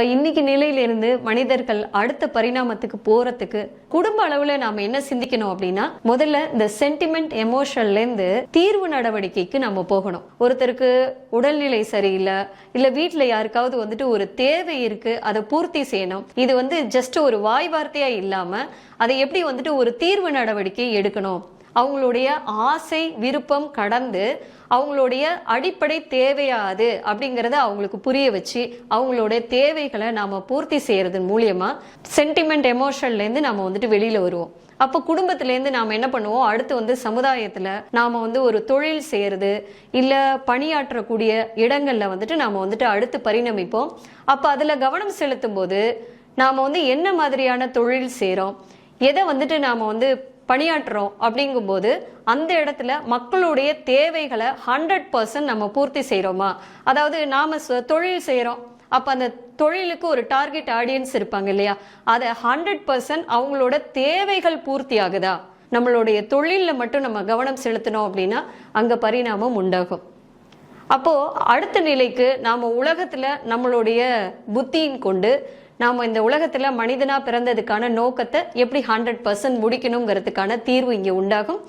இப்போ இன்னைக்கு நிலையிலிருந்து மனிதர்கள் அடுத்த பரிணாமத்துக்கு போறதுக்கு குடும்ப அளவுல நாம என்ன சிந்திக்கணும் அப்படின்னா முதல்ல இந்த சென்டிமெண்ட் எமோஷன்ல இருந்து தீர்வு நடவடிக்கைக்கு நம்ம போகணும். ஒருத்தருக்கு உடல்நிலை சரியில்லை இல்ல வீட்டுல யாருக்காவது வந்துட்டு ஒரு தேவை இருக்கு அதை பூர்த்தி செய்யணும். இது வந்து ஜஸ்ட் ஒரு வாய் வார்த்தையா இல்லாம அதை எப்படி வந்துட்டு ஒரு தீர்வு நடவடிக்கை எடுக்கணும்? அவங்களுடைய ஆசை விருப்பம் கடந்து அவங்களுடைய அடிப்படை தேவையாது அப்படிங்கிறத அவங்களுக்கு புரிய வச்சு அவங்களுடைய தேவைகளை நாம பூர்த்தி செய்யறது மூலியமா சென்டிமெண்ட் எமோஷன்லேருந்து நம்ம வந்துட்டு வெளியில வருவோம். அப்போ குடும்பத்துலேருந்து நாம் என்ன பண்ணுவோம்? அடுத்து வந்து சமுதாயத்தில் நாம் வந்து ஒரு தொழில் செய்கிறது இல்லை பணியாற்றக்கூடிய இடங்களில் வந்துட்டு நாம் வந்துட்டு அடுத்து பரிணமிப்போம். அப்போ அதில் கவனம் செலுத்தும் போது நாம் வந்து என்ன மாதிரியான தொழில் செய்கிறோம் எதை வந்துட்டு நாம் வந்து பணியாற்றுறோம் அப்படிங்கும்போது அந்த இடத்துல மக்களுடைய தேவைகளை ஹண்ட்ரட் பர்சன்ட் நம்ம பூர்த்தி செய்கிறோமா அதாவது நாம் தொழில் செய்கிறோம் அப்போ அந்த தொழிலுக்கு ஒரு டார்கெட் ஆடியன்ஸ் இருப்பாங்க இல்லையா? அதை ஹண்ட்ரட் பர்சன்ட் அவங்களோட தேவைகள் பூர்த்தி ஆகுதா? நம்மளுடைய தொழிலில் மட்டும் நம்ம கவனம் செலுத்தினோம் அப்படின்னா அங்கே பரிணாமம் உண்டாகும். அப்போது அடுத்த நிலைக்கு நாம் உலகத்தில் நம்மளுடைய புத்தியின் கொண்டு நாம இந்த உலகத்தில் மனிதனா பிறந்ததுக்கான நோக்கத்தை எப்படி ஹண்ட்ரட் பர்சன்ட் முடிக்கணுங்கிறதுக்கான தீர்வு இங்க உண்டாகும்.